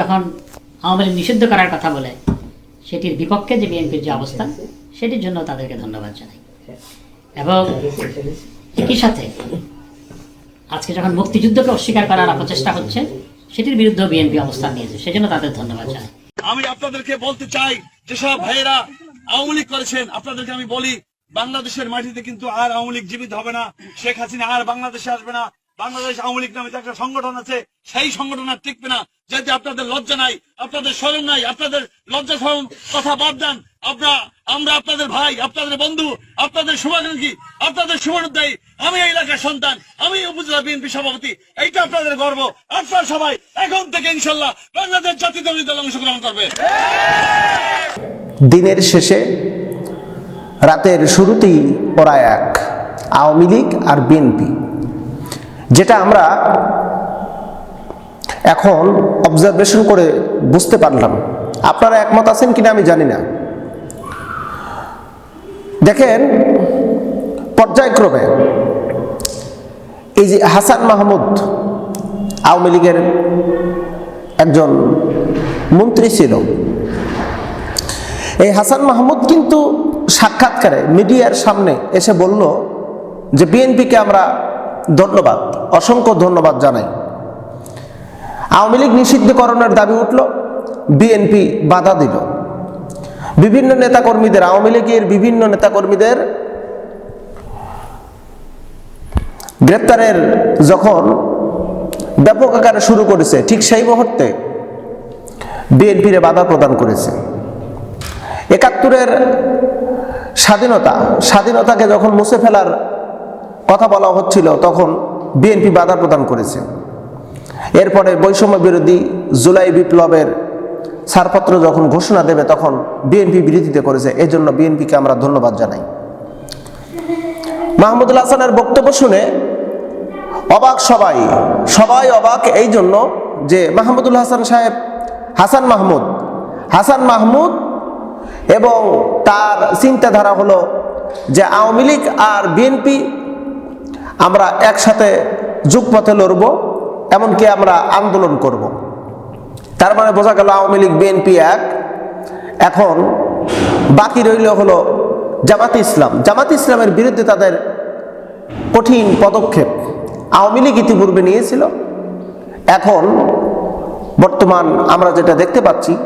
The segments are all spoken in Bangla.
যখন আওয়ামী লীগ নিষিদ্ধ করার কথা বলে, সেটির বিপক্ষে যে বিএনপির যে অবস্থান সেটির জন্য তাদেরকে ধন্যবাদ জানাই। এবং একই সাথে আজকে যখন মুক্তিযুদ্ধকে অস্বীকার করার অপচেষ্টা হচ্ছে, সেটির বিরুদ্ধে বিএনপি অবস্থান নিয়েছে, সেজন্য তাদের ধন্যবাদ জানাই। আমি আপনাদেরকে বলতে চাই যেসব ভাইয়েরা আওয়ামী লীগ করেছেন, আপনাদেরকে আমি বলি, বাংলাদেশের মাটিতে কিন্তু আর আওয়ামী লীগ জীবিত হবে না, শেখ হাসিনা আর বাংলাদেশে আসবে না বাংলাদেশ আওয়ামী লীগ নামে একটা সংগঠন আছে, সেই সংগঠন আর টিকবে না। যাতে আপনাদের লজ্জা নাই, আপনাদের স্মরণ নাই, আপনাদের লজ্জা স্মরণ কথা বাদ দেন। আপনারা আমরা আপনাদের ভাই, আপনাদের বন্ধু, আপনাদের শুভাকাঙ্ক্ষী, আপনাদের শুভানুদ্দায়ী আমি এই এলাকার সন্তান, আমি উপজেলা বিএনপি সভাপতি, এইটা আপনাদের গর্ব। আপনারা সবাই এখন থেকে ইনশাল্লাহ বাংলাদেশ জাতীয়তাবাদী দল অংশগ্রহণ করবে। দিনের শেষে রাতের শুরুতেই ওরা এক আওয়ামী লীগ আর বিএনপি। যেটা আমরা এখন অবজারভেশন করে বুঝতে পারলাম। আপনারা একমত আছেন কিনা আমি জানি না। দেখেন, পর্যায়ক্রমে এই যে হাসান মাহমুদ আওয়ামী লীগের একজন মন্ত্রী ছিল। এই হাসান মাহমুদ কিন্তু সাক্ষাৎকারে মিডিয়ার সামনে এসে বলল যে, বিএনপিকে আমরা ধন্যবাদ, অসংখ্য ধন্যবাদ জানাই। আওয়ামী লীগ নিষিদ্ধকরণের দাবি উঠল, বিএনপি বাধা দিল। বিভিন্ন নেতাকর্মীদের, আওয়ামী লীগের বিভিন্ন নেতাকর্মীদের গ্রেপ্তারের যখন ব্যাপক আকারে শুরু করেছে, ঠিক সেই মুহূর্তে বিএনপিরে বাধা প্রদান করেছে। একাত্তরের স্বাধীনতা, স্বাধীনতাকে যখন মুছে ফেলার কথা বলা হচ্ছিল তখন বিএনপি বাধা প্রদান করেছে। এরপরে বৈষম্য বিরোধী জুলাই বিপ্লবের ছাড়পত্র যখন ঘোষণা দেবে তখন বিএনপি বিরোধিতা করেছে। এজন্য বিএনপিকে আমরা ধন্যবাদ জানাই। মাহমুদুল হাসানের বক্তব্য শুনে অবাক সবাই। সবাই অবাক এই জন্য যে মাহমুদুল হাসান সাহেব, হাসান মাহমুদ হাসান মাহমুদ এবং তার চিন্তাধারা হলো যে আওয়ামী লীগ আর বিএনপি আমরা একসাথে যুগপথে লড়ব, এমনকি আমরা আন্দোলন করব। তার মানে বোঝা গেল আওয়ামী লীগ, বিএনপি এক। এখন বাকি রইল হলো জামাত ইসলাম। জামাত ইসলামের বিরুদ্ধে তাদের কঠিন পদক্ষেপ। আওয়ামী লীগ ইতিপূর্বে নিয়েছিল। এখন বর্তমান আমরা যেটা দেখতে পাচ্ছি,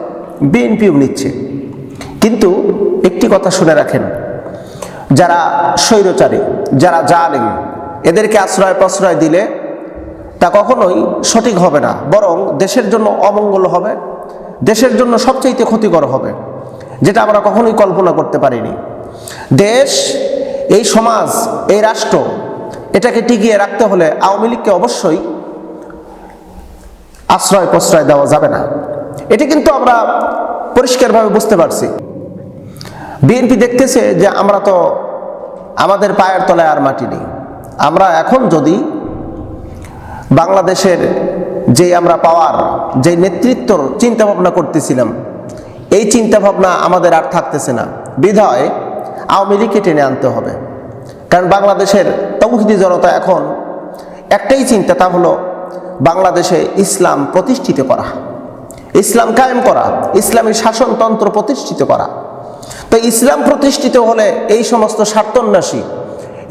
বিএনপিও নিচ্ছে। কিন্তু একটি কথা শুনে রাখেন, যারা স্বৈরচারী, যারা জালেম এদেরকে আশ্রয় প্রশ্রয় দিলে তা কখনোই সঠিক হবে না, বরং দেশের জন্য অমঙ্গল হবে, দেশের জন্য সবচাইতে ক্ষতিকর হবে, যেটা আমরা কখনোই কল্পনা করতে পারিনি। দেশ, এই সমাজ, এই রাষ্ট্র, এটাকে টিকিয়ে রাখতে হলে আওয়ামী লীগকে অবশ্যই আশ্রয় প্রশ্রয় দেওয়া যাবে না। এটি কিন্তু আমরা পরিষ্কারভাবে বুঝতে পারছি। বিএনপি দেখতেছে যে আমরা তো আমাদের পায়ের তলায় আর মাটি নেই। আমরা এখন যদি বাংলাদেশের যে আমরা পাওয়ার যে নেতৃত্বর চিন্তা ভাবনা করতেছিলাম, এই চিন্তা ভাবনা আমাদের আর থাকতেছে না। বিধায় আওয়ামী লীগকে টেনে আনতে হবে। কারণ বাংলাদেশের তৌহিদি জনতা এখন একটাই চিন্তা, তা হলো বাংলাদেশে ইসলাম প্রতিষ্ঠিত করা। ইসলাম কায়েম করা, ইসলামী শাসনতন্ত্র প্রতিষ্ঠিত করা। তো ইসলাম প্রতিষ্ঠিত হলে এই সমস্ত স্বার্থন্যাসী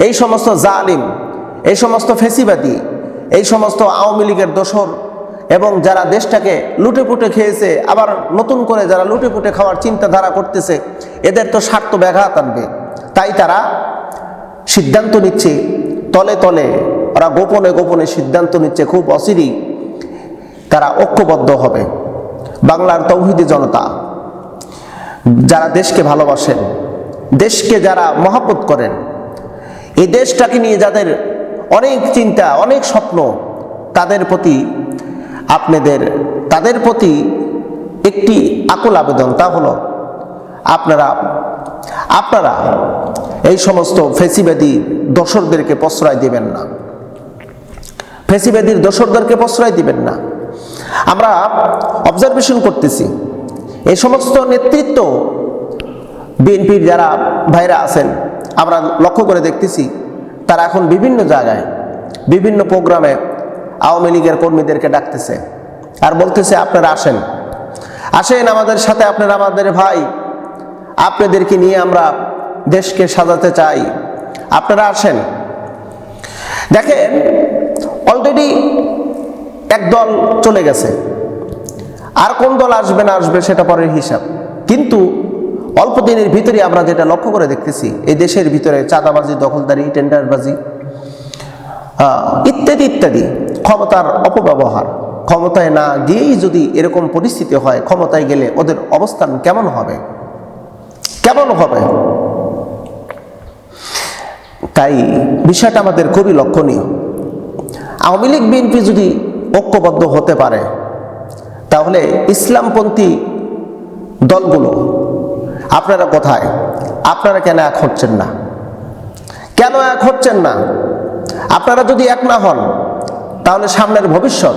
এই সমস্ত জালিম, এই সমস্ত ফেসিবাদী, এই সমস্ত আওয়ামী লীগের দোসর এবং যারা দেশটাকে লুটে পুটে খেয়েছে, আবার নতুন করে যারা লুটে পুটে খাওয়ার চিন্তাধারা করতেছে, এদের তো স্বার্থ ব্যাঘাত আনবে। তাই তারা সিদ্ধান্ত নিচ্ছে, তলে তলে ওরা গোপনে গোপনে সিদ্ধান্ত নিচ্ছে, খুব অচিরেই তারা ঐক্যবদ্ধ হবে। বাংলার তৌহিদি জনতা, যারা দেশকে ভালোবাসেন, দেশকে যারা মহাপত করেন এই দেশটাকে নিয়ে যাদের অনেক চিন্তা, অনেক স্বপ্ন, তাদের প্রতি আপনাদের, তাদের প্রতি একটি আকুল আবেদন, তা হলো আপনারা আপনারা এই সমস্ত ফেসিবাদী দোসরদেরকে প্রশ্রয় দিবেন না। ফেসিবাদীর দোসরদেরকে প্রশ্রয় দিবেন না। আমরা অবজারভেশন করতেছি, এই সমস্ত নেতৃত্ব বিএনপির যারা ভাইরা আছেন আমরা লক্ষ্য করে দেখতেছি, তারা এখন বিভিন্ন জায়গায়, বিভিন্ন প্রোগ্রামে আওয়ামী লীগের কর্মীদেরকে ডাকতেছে আর বলতেছে, আপনারা আসেন। আসেন আমাদের সাথে, আপনারা আমাদের ভাই, আপনাদেরকে নিয়ে আমরা দেশকে সাজাতে চাই। আপনারা আসেন। দেখেন অলরেডি এক দল চলে গেছে। আর কোন দল আসবে না আসবে সেটা পরের হিসাব। কিন্তু অল্প দিনের ভিতরে আমরা যেটা লক্ষ্য করে দেখতেছি, এই দেশের ভিতরে চাঁদাবাজি, দখলদারি, টেন্ডারবাজি ইত্যাদি ইত্যাদি, ক্ষমতার অপব্যবহার। ক্ষমতায় না গিয়েই যদি এরকম পরিস্থিতি হয়, ক্ষমতায় গেলে ওদের অবস্থান কেমন হবে? কেমন হবে? তাই বিষয়টা আমাদের খুবই লক্ষণীয়। আওয়ামী লীগ, বিএনপি যদি ঐক্যবদ্ধ হতে পারে, তাহলে ইসলামপন্থী দলগুলো আপনারা কোথায়? আপনারা কেন এক হচ্ছেন না? কেন এক হচ্ছেন না? আপনারা যদি এক না হন, তাহলে সামনের ভবিষ্যৎ,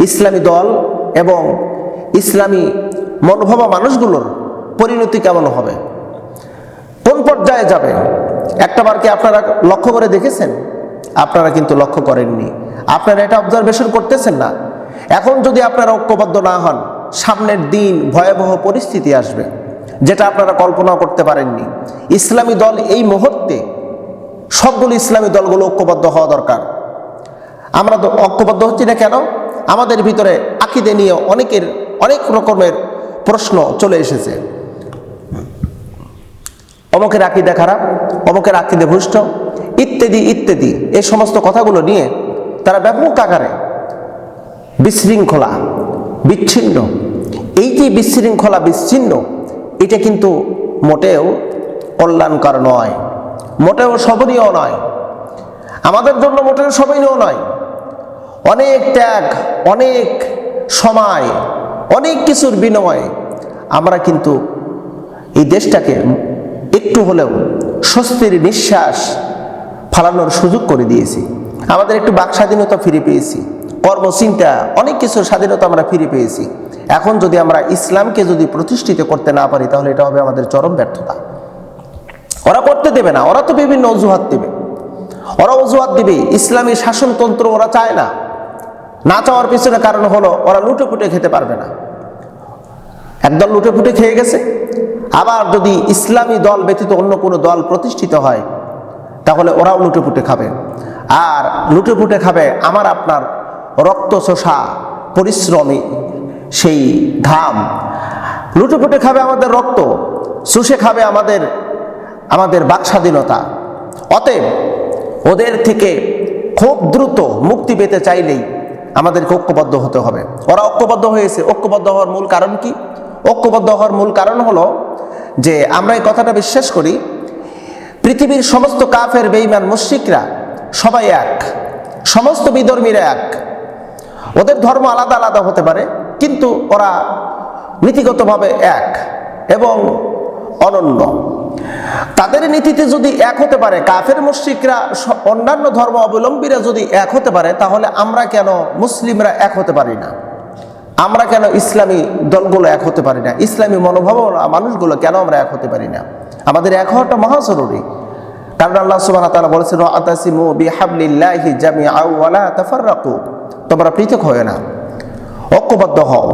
ইসলামী দল এবং ইসলামী মনোভাবা মানুষগুলোর পরিণতি কেমন হবে? কোন পর্যায়ে যাবে? একটাবার কি আপনারা লক্ষ্য করে দেখেছেন? আপনারা কিন্তু লক্ষ্য করেননি। আপনারা এটা অবজারভেশন করতেছেন না। এখন যদি আপনারা ঐক্যবদ্ধ না হন, সামনের দিন ভয়াবহ পরিস্থিতি আসবে। যেটা আপনারা কল্পনা করতে পারেননি। ইসলামী দল এই মুহূর্তে সবগুলো ইসলামী দলগুলো ঐক্যবদ্ধ হওয়া দরকার। আমরা তো ঐক্যবদ্ধ হচ্ছি না কেন? আমাদের ভিতরে আকিদে নিয়ে অনেকের, অনেক রকমের প্রশ্ন চলে এসেছে। অমকের আকিদা খারাপ, অমকের আকিদে ভুষ্ট, ইত্যাদি ইত্যাদি। এই সমস্ত কথাগুলো নিয়ে তারা ব্যাপক আকারে বিশৃঙ্খলা, বিচ্ছিন্ন। এই যে বিশৃঙ্খলা, বিচ্ছিন্ন এটা কিন্তু মোটেও কল্যাণকর নয়, মোটেও শোভনীয় নয়। আমাদের জন্য মোটেও শোভনীয় নয়। অনেক ত্যাগ, অনেক সময়, অনেক কিছুর বিনিময়ে আমরা কিন্তু এই দেশটাকে একটু হলেও স্বস্তির নিঃশ্বাস ফালানোর সুযোগ করে দিয়েছি। আমাদের একটু বাক স্বাধীনতা ফিরে পেয়েছি। কর্মচিন্তা, অনেক কিছুর স্বাধীনতা আমরা ফিরে পেয়েছি। এখন যদি আমরা ইসলামকে যদি প্রতিষ্ঠিত করতে না পারি, তাহলে এটা হবে আমাদের চরম ব্যর্থতা। ওরা করতে দেবে না, ওরা তো বিভিন্ন অজুহাত দেবে। ওরা অজুহাত দিবে, ইসলামী শাসনতন্ত্র ওরা চায় না। না চাওয়ার পিছনে কারণ হলো, ওরা লুটে পুটে খেতে পারবে না। একদল লুটে ফুটে খেয়ে গেছে। আবার যদি ইসলামী দল ব্যতীত অন্য কোনো দল প্রতিষ্ঠিত হয়, তাহলে ওরাও লুটে পুটে খাবে। আর লুটে পুটে খাবে আমার আপনার রক্ত চোষা পরিশ্রমী সেই ঘাম। লুটেপুটে খাবে আমাদের রক্ত, শুষে খাবে আমাদের আমাদের বাক স্বাধীনতা অতএব ওদের থেকে খুব দ্রুত মুক্তি পেতে চাইলেই আমাদেরকে ঐক্যবদ্ধ হতে হবে। ওরা ঐক্যবদ্ধ হয়েছে। ঐক্যবদ্ধ হওয়ার মূল কারণ কি? ঐক্যবদ্ধ হওয়ার মূল কারণ হলো যে আমরা এই কথাটা বিশ্বাস করি, পৃথিবীর সমস্ত কাফের বেইমান মুশরিকরা সবাই এক, সমস্ত বিধর্মীরা এক। ওদের ধর্ম আলাদা আলাদা হতে পারে কিন্তু ওরা নীতিগতভাবে এক এবং অনন্য। তাদের নীতিতে যদি এক হতে পারে, কাফের মুশ্রিকরা অন্যান্য ধর্ম অবলম্বীরা যদি এক হতে পারে, তাহলে আমরা কেন মুসলিমরা এক হতে পারি না? আমরা কেন ইসলামী দলগুলো এক হতে পারি না? ইসলামী মনোভাব মানুষগুলো কেন আমরা এক হতে পারি না? আমাদের এক হওয়াটা মহা জরুরি। কারণ আল্লাহ সুবহানাহু ওয়া তাআলা বলেছেন ওয়া লা তাফাররাকু। তোমরা পৃথক হয় না। ঐক্যবদ্ধ হও।